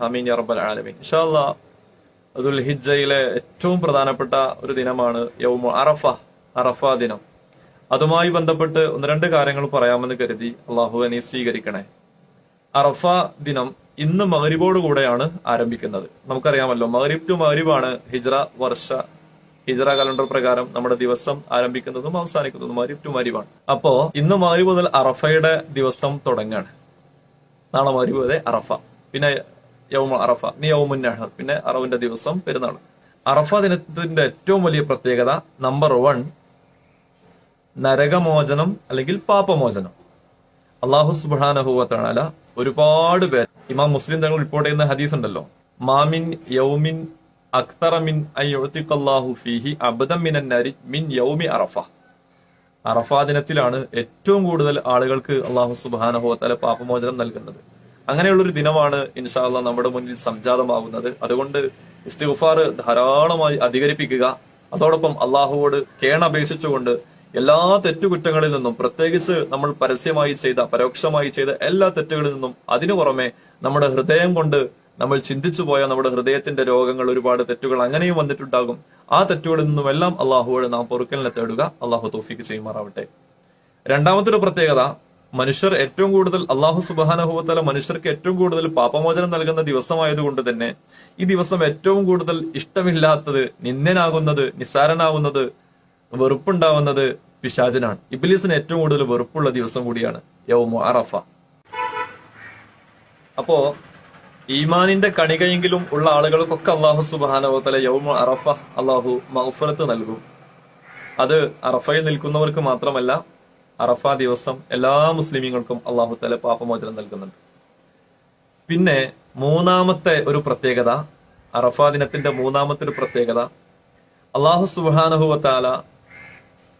ഹമീൻ റബ്ബൽ ആലമി ഇൻഷാല്ല അതുൽ ഹിജ്ജയിലെ ഏറ്റവും പ്രധാനപ്പെട്ട ഒരു ദിനമാണ് യൗമു അറഫ അറഫ ദിനം. അതുമായി ബന്ധപ്പെട്ട് ഒന്ന് രണ്ട് കാര്യങ്ങൾ പറയാമെന്ന് കരുതി അള്ളാഹു നീ സ്വീകരിക്കണേ. അറഫ ദിനം ഇന്ന് മഹരിബോട് കൂടെയാണ് ആരംഭിക്കുന്നത്. നമുക്കറിയാമല്ലോ മഹരിബ് ടു മഹരിബാണ് ഹിജ്ര വർഷ ഹിജ്റ കലണ്ടർ പ്രകാരം നമ്മുടെ ദിവസം ആരംഭിക്കുന്നതും അവസാനിക്കുന്നതും മഹരിബ് ടു മഹരിബാണ് അപ്പോ ഇന്ന് മഹരിബ് മുതൽ അറഫയുടെ ദിവസം തുടങ്ങാണ്. നാളെ മഹരിബ് വരെ അറഫ. പിന്നെ യൗമ അറഫ നീ യൗമുൻ നഹർ പിന്നെ അറവിന്റെ ദിവസം പെരുന്നാൾ അറഫ ദിനത്തിന്റെ ഏറ്റവും വലിയ പ്രത്യേകത നമ്പർ വൺ നരകമോചനം അല്ലെങ്കിൽ പാപമോചനം. അള്ളാഹു സുബാനഹുവത്താണല ഒരുപാട് പേർ ഇമാം മുസ്ലിം തങ്ങൾ റിപ്പോർട്ട് ചെയ്യുന്ന ഹദീസ് ഉണ്ടല്ലോ. മാമിൻ യൗമിൻ അക്തറമിൻ അയ്യൊത്തിക്കല്ലാഹു ഫീഹി അബദം മിൻ യൗമി അറഫ. അറഫ ദിനത്തിലാണ് ഏറ്റവും കൂടുതൽ ആളുകൾക്ക് അള്ളാഹു സുബാനഹുല പാപമോചനം നൽകുന്നത്. അങ്ങനെയുള്ളൊരു ദിനമാണ് ഇൻഷാല്ല നമ്മുടെ മുന്നിൽ സംജാതമാകുന്നത് അതുകൊണ്ട് ഇസ്തിഗ്ഫാർ ധാരാളമായി അധികരിപ്പിക്കുക. അതോടൊപ്പം അള്ളാഹുവോട് കേണപേക്ഷിച്ചുകൊണ്ട് എല്ലാ തെറ്റുകുറ്റങ്ങളിൽ നിന്നും പ്രത്യേകിച്ച് നമ്മൾ പരസ്യമായി ചെയ്ത പരോക്ഷമായി ചെയ്ത എല്ലാ തെറ്റുകളിൽ നിന്നും അതിനു പുറമെ നമ്മുടെ ഹൃദയം കൊണ്ട് നമ്മൾ ചിന്തിച്ചു പോയ നമ്മുടെ ഹൃദയത്തിന്റെ രോഗങ്ങൾ ഒരുപാട് തെറ്റുകൾ അങ്ങനെയും വന്നിട്ടുണ്ടാകും. ആ തെറ്റുകളിൽ നിന്നും എല്ലാം അള്ളാഹുവോട് നാം പൊറുക്കലിനെ തേടുക. അള്ളാഹു തോഫിക്ക് ചെയ്യുമാറാവട്ടെ. രണ്ടാമത്തെ ഒരു പ്രത്യേകത മനുഷ്യർ ഏറ്റവും കൂടുതൽ അള്ളാഹു സുബാനഹുബത്തല മനുഷ്യർക്ക് ഏറ്റവും കൂടുതൽ പാപമോചനം നൽകുന്ന ദിവസമായതുകൊണ്ട് തന്നെ ഈ ദിവസം ഏറ്റവും കൂടുതൽ ഇഷ്ടമില്ലാത്തത് നിന്ദനാകുന്നത് നിസ്സാരനാകുന്നത് വെറുപ്പുണ്ടാവുന്നത് പിശാചനാണ്. ഇബിലീസിന് ഏറ്റവും കൂടുതൽ വെറുപ്പുള്ള ദിവസം കൂടിയാണ് യൗമു അറഫ. അപ്പോ ഈമാനിന്റെ കണികയെങ്കിലും ഉള്ള ആളുകൾക്കൊക്കെ അള്ളാഹു സുബാനഹുബത്തല യൗമു അറഫ അള്ളാഹു മൗഫലത്ത് നൽകും. അത് അറഫയിൽ നിൽക്കുന്നവർക്ക് മാത്രമല്ല അറഫ ദിവസം എല്ലാ മുസ്ലിമീങ്ങൾക്കും അള്ളാഹു തല പാപമോചനം നൽകുന്നുണ്ട്. പിന്നെ മൂന്നാമത്തെ ഒരു പ്രത്യേകത അറഫ ദിനത്തിന്റെ മൂന്നാമത്തെ ഒരു പ്രത്യേകത അള്ളാഹു സുബാനഹുവത്താല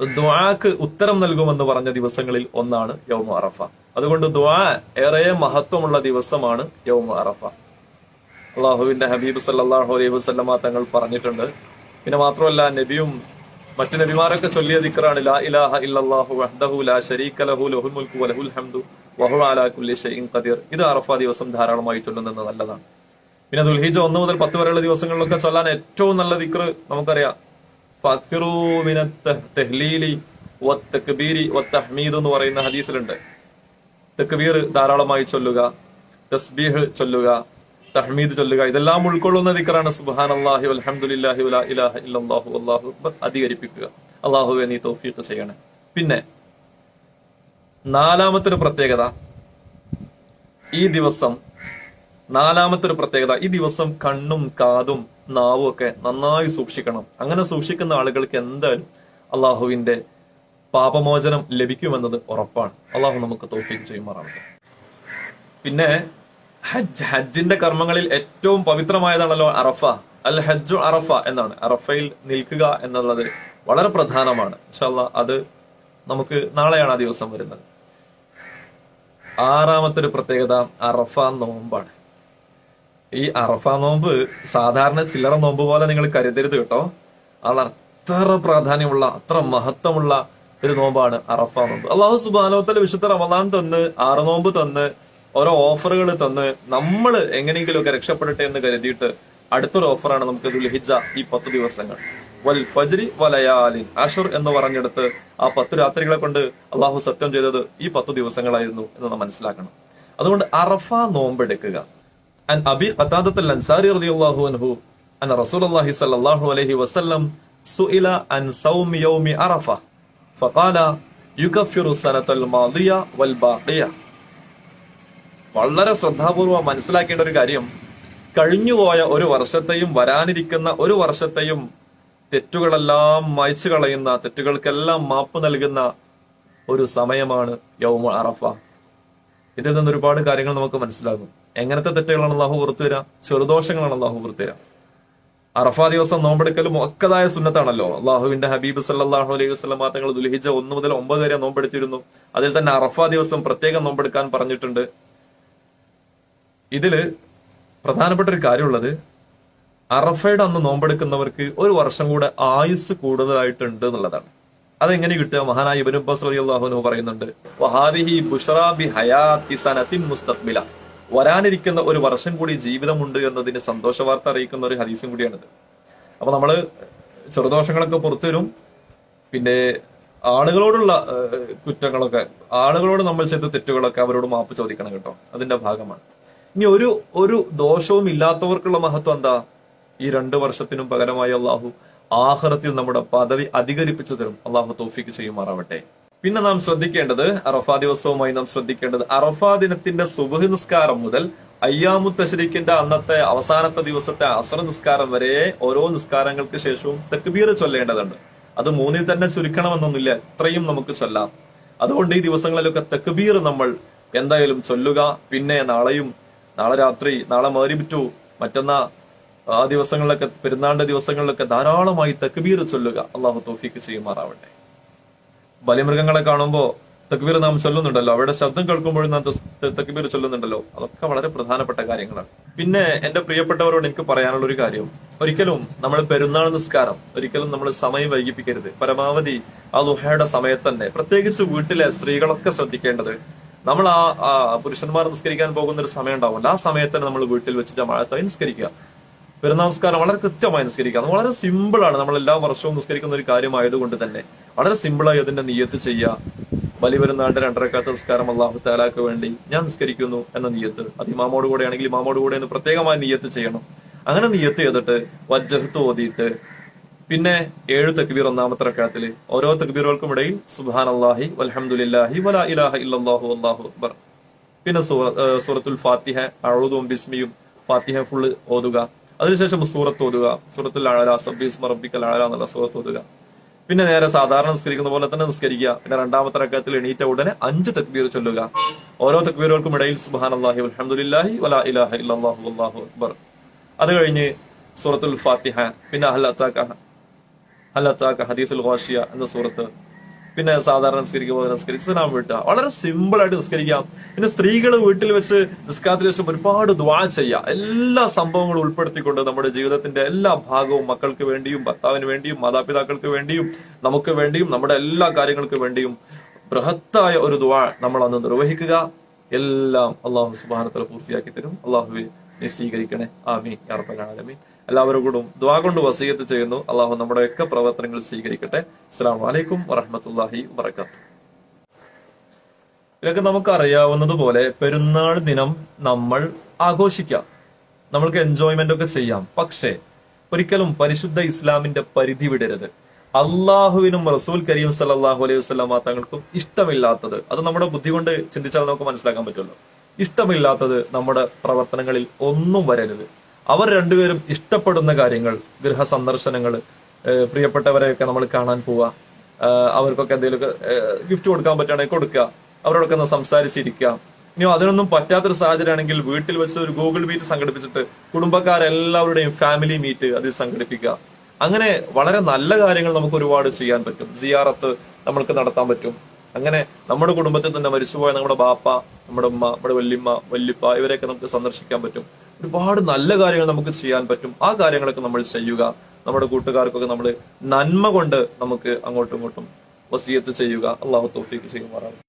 ദ്വാക്ക് ഉത്തരം നൽകുമെന്ന് പറഞ്ഞ ദിവസങ്ങളിൽ ഒന്നാണ് യൗമ അറഫ. അതുകൊണ്ട് ദ്വാ ഏറെ മഹത്വമുള്ള ദിവസമാണ് യൗമ അറഫ. അള്ളാഹുവിന്റെ ഹബീബ് സല്ലാഹു അലൈഹി വസ്ലമ തങ്ങൾ പറഞ്ഞിട്ടുണ്ട്. പിന്നെ മാത്രമല്ല നബിയും മറ്റു നബിമാരൊക്കെ ചൊല്ലിയ ദിക്റാണ് ലാ ഇലാഹ ഇല്ലല്ലാഹു വഹ്ദഹു ലാ ശരീക ലഹു ലഹുൽ മുൽക്കു വലഹുൽ ഹംദു വഹു അലാ കുല്ലി ഷൈഇൻ ഖദീർ. ഇത് അറഫ ദിവസം ധാരാളമായി ചൊല്ലുന്നത് നല്ലതാണ്. പിന്നെ ദുൽഹിജ ഒന്ന് മുതൽ പത്ത് വരെയുള്ള ദിവസങ്ങളിലൊക്കെ ചൊല്ലാൻ ഏറ്റവും നല്ല ദിക്ർ നമുക്കറിയാം. എന്ന് പറയുന്ന ഹദീസിലുണ്ട്. തക്ബീർ ധാരാളമായി ചൊല്ലുക തസ്ബീഹ് ചൊല്ലുക തഹ്മീദ് ചൊല്ലുക. ഇതെല്ലാം ഉൾക്കൊള്ളുന്ന ദിക്കറാണ് സുബാൻ അള്ളാഹി അലഹമുല്ലാഹി ഇലാഹ അല്ലാഹു അക്ബർ. അധികരിപ്പിക്കുക. അള്ളാഹുവെ നീ തൗഫീഖ് ചെയ്യണേ. പിന്നെ നാലാമത്തൊരു പ്രത്യേകത. ഈ ദിവസം നാലാമത്തെ ഒരു പ്രത്യേകത. ഈ ദിവസം കണ്ണും കാതും നാവും ഒക്കെ നന്നായി സൂക്ഷിക്കണം. അങ്ങനെ സൂക്ഷിക്കുന്ന ആളുകൾക്ക് എന്തായാലും അള്ളാഹുവിന്റെ പാപമോചനം ലഭിക്കുമെന്നത് ഉറപ്പാണ്. അള്ളാഹു നമുക്ക് തോഫീക്ക് ചെയ്യുമാറാണ് പിന്നെ ഹജ്ജ് ഹജ്ജിന്റെ കർമ്മങ്ങളിൽ ഏറ്റവും പവിത്രമായതാണല്ലോ അറഫ. അൽ ഹജ്ജു അറഫ എന്നാണ്. അറഫയിൽ നിൽക്കുക എന്നുള്ളത് വളരെ പ്രധാനമാണ്. ഇൻഷല്ല അത് നമുക്ക് നാളെയാണ് ആ ദിവസം വരുന്നത്. ആറാമത്തെ ഒരു പ്രത്യേകത അറഫ നോമ്പാണ്. ഈ അറഫ നോമ്പ് സാധാരണ ചില്ലറ നോമ്പ് പോലെ നിങ്ങൾ കരുതരുത് കേട്ടോ. അത് അത്ര പ്രാധാന്യമുള്ള അത്ര മഹത്വമുള്ള ഒരു നോമ്പാണ് അറഫ നോമ്പ്. അള്ളാഹു സുബാനോത്തല വിശുദ്ധ റമദാൻ തന്ന് ആറ് നോമ്പ് തന്ന് ഓരോ ഓഫറുകൾ തന്ന് നമ്മൾ എങ്ങനെയെങ്കിലുമൊക്കെ രക്ഷപ്പെടട്ടെ എന്ന് കരുതിയിട്ട് അടുത്തൊരു ഓഫറാണ് നമുക്ക് ദുൽഹിജ ഈ പത്ത് ദിവസങ്ങൾ. വൽ ഫജ്രി വലയാലിൻ അഷുർ എന്ന് പറഞ്ഞെടുത്ത് ആ പത്ത് രാത്രികളെ കൊണ്ട് അള്ളാഹു സത്യം ചെയ്തത് ഈ പത്ത് ദിവസങ്ങളായിരുന്നു എന്ന് നാം മനസ്സിലാക്കണം. അതുകൊണ്ട് അറഫ നോമ്പെടുക്കുക. അൻ അബി അൻസാരി റളിയല്ലാഹു അൻഹു റസൂലുള്ളാഹി സ്വല്ലല്ലാഹു അലൈഹി വസല്ലം സുഇല അൻ സൗം യൗമി അറഫ മാദിയ വൽ ബാഖിയ. വളരെ ശ്രദ്ധാപൂർവം മനസ്സിലാക്കേണ്ട ഒരു കാര്യം കഴിഞ്ഞുപോയ ഒരു വർഷത്തെയും വരാനിരിക്കുന്ന ഒരു വർഷത്തെയും തെറ്റുകളെല്ലാം മായ്ച്ചു കളയുന്ന തെറ്റുകൾക്കെല്ലാം മാപ്പ് നൽകുന്ന ഒരു സമയമാണ് യൗമ അറഫ. ഇതിൽ നിന്ന് ഒരുപാട് കാര്യങ്ങൾ നമുക്ക് മനസ്സിലാകും. എങ്ങനത്തെ തെറ്റുകളാണ് അള്ളാഹു പുറത്തു തരാം ചെറുദോഷങ്ങളാണ് അള്ളാഹു പുറത്തു തരാം അറഫ ദിവസം നോമ്പെടുക്കൽ മുക്കതായ സുന്നത്താണല്ലോ. അള്ളാഹുവിന്റെ ഹബീബ് സല്ലാഹു അലൈഹി വസ്ലം തങ്ങൾ ദുൽഹിജ ഒന്ന് മുതൽ ഒമ്പത് വരെ നോമ്പെടുത്തിരുന്നു. അതിൽ തന്നെ അറഫ ദിവസം പ്രത്യേകം നോമ്പെടുക്കാൻ പറഞ്ഞിട്ടുണ്ട്. ഇതിൽ പ്രധാനപ്പെട്ട ഒരു കാര്യമുള്ളത് അറഫയുടെ അന്ന് നോമ്പെടുക്കുന്നവർക്ക് ഒരു വർഷം കൂടെ ആയുസ് കൂടുതലായിട്ടുണ്ട് എന്നുള്ളതാണ്. അതെങ്ങനെ കിട്ടുക? മഹാനായ അൻഹു പറയുന്നുണ്ട് വഹാദിഹി വരാനിരിക്കുന്ന ഒരു വർഷം കൂടി ജീവിതമുണ്ട് എന്നതിന് സന്തോഷ വാർത്ത അറിയിക്കുന്ന ഒരു ഹദീസും കൂടിയാണിത്. അപ്പൊ നമ്മൾ ചെറുദോഷങ്ങളൊക്കെ പുറത്തു വരും. പിന്നെ ആളുകളോടുള്ള കുറ്റങ്ങളൊക്കെ ആളുകളോട് നമ്മൾ ചെയ്ത തെറ്റുകളൊക്കെ അവരോട് മാപ്പ് ചോദിക്കണം കേട്ടോ. അതിന്റെ ഭാഗമാണ്. ഇനി ഒരു ഒരു ദോഷവും ഇല്ലാത്തവർക്കുള്ള മഹത്വം എന്താ? ഈ രണ്ട് വർഷത്തിനും പകരമായി അള്ളാഹു ആഹ്റത്തിൽ നമ്മുടെ പദവി അധികരിപ്പിച്ചു തരും. അള്ളാഹു തോഫിക്ക് ചെയ്യുമാറാവട്ടെ. പിന്നെ നാം ശ്രദ്ധിക്കേണ്ടത് അറഫാ ദിവസവുമായി നാം ശ്രദ്ധിക്കേണ്ടത് അറഫാ ദിനത്തിന്റെ സുബഹ് നിസ്കാരം മുതൽ അയ്യാമു തഷരീഖിന്റെ അന്നത്തെ അവസാനത്തെ ദിവസത്തെ അസർ നിസ്കാരം വരെ ഓരോ നിസ്കാരങ്ങൾക്ക് ശേഷവും തെക്കുബീർ ചൊല്ലേണ്ടതുണ്ട്. അത് മൂന്നിൽ തന്നെ ചുരുക്കണമെന്നൊന്നുമില്ല. എത്രയും നമുക്ക് ചൊല്ലാം. അതുകൊണ്ട് ഈ ദിവസങ്ങളിലൊക്കെ തെക്കുബീർ നമ്മൾ എന്തായാലും ചൊല്ലുക പിന്നെ നാളെയും നാളെ രാത്രി നാളെ മേരിബിറ്റു മറ്റന്നാ ആ ദിവസങ്ങളിലൊക്കെ പെരുന്നാളിന്റെ ദിവസങ്ങളിലൊക്കെ ധാരാളമായി തക്ബീർ ചൊല്ലുക അള്ളാഹു തോഫിക്ക് ചെയ്യുമാറാവട്ടെ. ബലിമൃഗങ്ങളെ കാണുമ്പോൾ തക്ബീർ നാം ചൊല്ലുന്നുണ്ടല്ലോ അവരുടെ ശബ്ദം കേൾക്കുമ്പോഴും നാം തക്ബീർ ചൊല്ലുന്നുണ്ടല്ലോ അതൊക്കെ വളരെ പ്രധാനപ്പെട്ട കാര്യങ്ങളാണ്. പിന്നെ എന്റെ പ്രിയപ്പെട്ടവരോട് എനിക്ക് പറയാനുള്ള ഒരു കാര്യം ഒരിക്കലും നമ്മൾ പെരുന്നാൾ നിസ്കാരം ഒരിക്കലും നമ്മൾ സമയം വൈകിപ്പിക്കരുത്. പരമാവധി ആ ദുഹയുടെ സമയത്ത് തന്നെ പ്രത്യേകിച്ച് വീട്ടിലെ സ്ത്രീകളൊക്കെ ശ്രദ്ധിക്കേണ്ടത് നമ്മൾ ആ പുരുഷന്മാർ നിസ്കരിക്കാൻ പോകുന്ന ഒരു സമയം ഉണ്ടാവില്ല ആ സമയത്ത് തന്നെ നമ്മൾ വീട്ടിൽ വെച്ചിട്ട് മഴത്തായി നിസ്കരിക്കുക. പെരുന്നാൾ നിസ്കാരം വളരെ കൃത്യമായി നിസ്കരിക്കുക. അത് വളരെ സിമ്പിൾ ആണ് നമ്മൾ എല്ലാ വർഷവും നിസ്കരിക്കുന്ന ഒരു കാര്യമായതുകൊണ്ട് തന്നെ. വളരെ സിമ്പിളായി അതിന്റെ നിയത്ത് ചെയ്യുക. ബലി പെരുന്നാളിന്റെ രണ്ടരക്കാത്ത നിസ്കാരം അള്ളാഹു താലാക്ക് വേണ്ടി ഞാൻ നിസ്കരിക്കുന്നു എന്ന നിയത്ത്. അത് ഇമാമോട് കൂടെ ആണെങ്കിൽ ഇമാമോട് കൂടെ പ്രത്യേകമായി നിയത്ത് ചെയ്യണം. അങ്ങനെ നിയത്ത് ചെയ്തിട്ട് വജ്ജഹത്ത് ഓതിയിട്ട് പിന്നെ ഏഴ് തക്ബീർ ഒന്നാമത്തെ റക്കാത്തിൽ ഓരോ തക്ബീറുകൾക്കും ഇടയിൽ സുബാൻ അള്ളാഹി വലഹമുല്ലാഹി വല ഇലാഹ ഇല്ലാഹു അള്ളാഹു അക്ബർ. പിന്നെ സൂറത്തുൽ ഫാത്തിഹ അഴുതും ബിസ്മിയും ഫാത്തിഹ ഫുള്ള് ഓതുക. അതിനുശേഷം സൂറത്ത് ഓതുക. സൂറത്തുൽ അഴല സബീസ് മറബിക്കൽ അഴല എന്നുള്ള സൂറത്ത് ഓതുക. പിന്നെ നേരെ സാധാരണ നിസ്കരിക്കുന്ന പോലെ തന്നെ നിസ്കരിക്കുക. പിന്നെ രണ്ടാമത്തെ റക്കത്തിൽ എണീറ്റ ഉടനെ അഞ്ച് തക്ബീർ ചൊല്ലുക. ഓരോ തക്ബീറുകൾക്കും ഇടയിൽ സുബാൻ അള്ളാഹി അലഹമുല്ലാഹി വല ഇലാഹ ഇല്ലാഹു അള്ളാഹു അക്ബർ. അത് കഴിഞ്ഞ് സൂറത്തുൽ ഫാത്തിഹ പിന്നെ അഹ്ലത്താക്ക അല്ലത്താക്ക ഹദീസുൽ ഖാഷിയ എന്ന സൂറത്ത്. പിന്നെ സാധാരണ നിസ്കരിക്കുക പോലെ നിസ്കരിച്ച് നാം വിട്ടുക വളരെ സിമ്പിൾ ആയിട്ട് നിസ്കരിക്കാം. പിന്നെ സ്ത്രീകൾ വീട്ടിൽ വെച്ച് നിസ്കാരത്തിന് ശേഷം ഒരുപാട് ദ്വാ ചെയ്യുക എല്ലാ സംഭവങ്ങളും ഉൾപ്പെടുത്തിക്കൊണ്ട് നമ്മുടെ ജീവിതത്തിന്റെ എല്ലാ ഭാഗവും മക്കൾക്ക് വേണ്ടിയും ഭർത്താവിന് വേണ്ടിയും മാതാപിതാക്കൾക്ക് വേണ്ടിയും നമുക്ക് വേണ്ടിയും നമ്മുടെ എല്ലാ കാര്യങ്ങൾക്ക് വേണ്ടിയും ബൃഹത്തായ ഒരു ദ്വാ നമ്മൾ അന്ന് നിർവഹിക്കുക. എല്ലാം അള്ളാഹു സുബാനത്തല പൂർത്തിയാക്കി തരും. അള്ളാഹുവെ സ്വീകരിക്കണേ. ആമീൻ. ആലമീൻ. എല്ലാവരോടും ദ്വാ കൊണ്ട് വസീയത്ത് ചെയ്യുന്നു. അള്ളാഹു നമ്മുടെയൊക്കെ പ്രവർത്തനങ്ങൾ സ്വീകരിക്കട്ടെ. അസ്സാം വലൈക്കും വറഹമത്തല്ലാഹി വറക്കാത്തു ഇതൊക്കെ നമുക്ക് അറിയാവുന്നതുപോലെ പെരുന്നാൾ ദിനം നമ്മൾ ആഘോഷിക്കാം. നമ്മൾക്ക് എൻജോയ്മെന്റ് ഒക്കെ ചെയ്യാം. പക്ഷേ ഒരിക്കലും പരിശുദ്ധ ഇസ്ലാമിന്റെ പരിധി വിടരുത്. അള്ളാഹുവിനും റസൂൽ കരീം സല്ലല്ലാഹു അലൈഹി വസ്ലാം തങ്ങൾക്കും ഇഷ്ടമില്ലാത്തത് അത് നമ്മുടെ ബുദ്ധി കൊണ്ട് ചിന്തിച്ചാൽ നമുക്ക് മനസ്സിലാക്കാൻ പറ്റുമല്ലോ. ഇഷ്ടമില്ലാത്തത് നമ്മുടെ പ്രവർത്തനങ്ങളിൽ ഒന്നും വരരുത്. അവർ രണ്ടുപേരും ഇഷ്ടപ്പെടുന്ന കാര്യങ്ങൾ ഗൃഹ സന്ദർശനങ്ങൾ പ്രിയപ്പെട്ടവരെയൊക്കെ നമ്മൾ കാണാൻ പോവുക. അവർക്കൊക്കെ എന്തെങ്കിലുമൊക്കെ ഗിഫ്റ്റ് കൊടുക്കാൻ പറ്റുകയാണെങ്കിൽ കൊടുക്കുക. അവരോടൊക്കെ ഒന്ന് സംസാരിച്ചിരിക്കുക. ഇനിയോ അതിനൊന്നും പറ്റാത്തൊരു സാഹചര്യമാണെങ്കിൽ വീട്ടിൽ വെച്ച് ഒരു ഗൂഗിൾ മീറ്റ് സംഘടിപ്പിച്ചിട്ട് കുടുംബക്കാരെല്ലാവരുടെയും ഫാമിലി മീറ്റ് അതിൽ സംഘടിപ്പിക്കുക. അങ്ങനെ വളരെ നല്ല കാര്യങ്ങൾ നമുക്ക് ഒരുപാട് ചെയ്യാൻ പറ്റും. സിയാറത്ത് നമ്മൾക്ക് നടത്താൻ പറ്റും. അങ്ങനെ നമ്മുടെ കുടുംബത്തിൽ തന്നെ മരിച്ചുപോയ നമ്മുടെ ബാപ്പ നമ്മുടെ ഉമ്മ നമ്മുടെ വല്യമ്മ വല്യപ്പ ഇവരെയൊക്കെ നമുക്ക് സന്ദർശിക്കാൻ പറ്റും. ഒരുപാട് നല്ല കാര്യങ്ങൾ നമുക്ക് ചെയ്യാൻ പറ്റും. ആ കാര്യങ്ങളൊക്കെ നമ്മൾ ചെയ്യുക. നമ്മുടെ കൂട്ടുകാർക്കൊക്കെ നമ്മൾ നന്മ കൊണ്ട് നമുക്ക് അങ്ങോട്ടും ഇങ്ങോട്ടും വസീയത്ത് ചെയ്യുക. അള്ളാഹു തോഫിക്ക് ചെയ്യുമാറാണ്